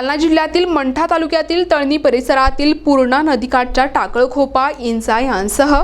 जालना जिल्ह्यातील मंठा तालुक्यातील तळणी परिसरातील पूर्णा नदीकाठच्या टाकळखोपा इंजा यांसह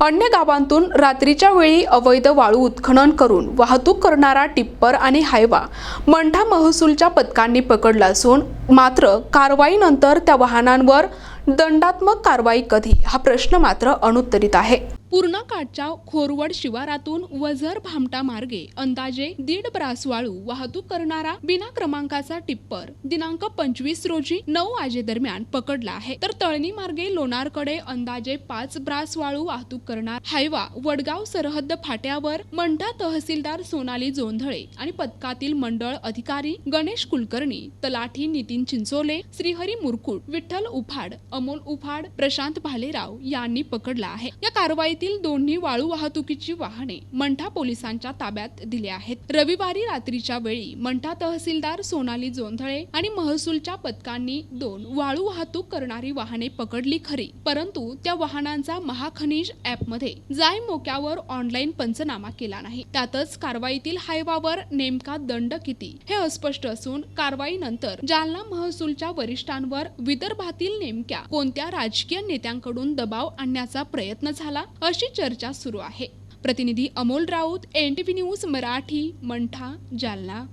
अन्य गावांतून रात्रीच्या वेळी अवैध वाळू उत्खनन करून वाहतूक करणारा टिप्पर आणि हायवा मंठा महसूलच्या पथकांनी पकडला असून मात्र कारवाईनंतर त्या वाहनांवर दंडात्मक कारवाई कधी? हा प्रश्न मात्र अनुत्तरित आहे. पूर्णा काठच्या खोरवड शिवारातून वझर भामटा मार्गे अंदाजे दीड ब्रास वाळू वाहतूक करणारा बिना क्रमांकाचा टिप्पर दिनांक पंचवीस रोजी नऊ वाजे दरम्यान पकडला आहे. तर तळणी मार्गे लोणारकडे अंदाजे पाच ब्रास वाळू वाहतूक करणार हायवा वडगाव सरहद्द फाट्यावर मंठा तहसीलदार सोनाली जोंधळे आणि पथकातील मंडळ अधिकारी गणेश कुलकर्णी तलाठी नितीन चिंचोले श्रीहरी मुरकुट विठ्ठल उफाड अमोल उफाड प्रशांत भालेराव यांनी पकडला आहे. या कारवाईत कारवाईतील दोन्ही वाळू वाहतुकीची वाहने मंठा पोलिसांच्या ताब्यात दिली आहेत. रविवारी रात्रीच्या वेळी मंठा तहसीलदार सोनाली जोंधळे आणि महसूलच्या पथकांनी दोन वाळू वाहतूक करणारी वाहने पकडली खरी. परंतु त्या वाहनांचा महाखनिज ॲपमध्ये जाय मोक्यावर ऑनलाईन पंचनामा केला नाही. त्यातच कारवाईतील हायवावर नेमका दंड किती हे अस्पष्ट असून कारवाईनंतर जालना महसूलच्या वरिष्ठांवर विदर्भातील नेमक्या कोणत्या राजकीय नेत्यांकडून दबाव आणण्याचा प्रयत्न झाला? अशी चर्चा सुरू आहे. प्रतिनिधी Amol Raut N T V news Marathi Mantha Jalna.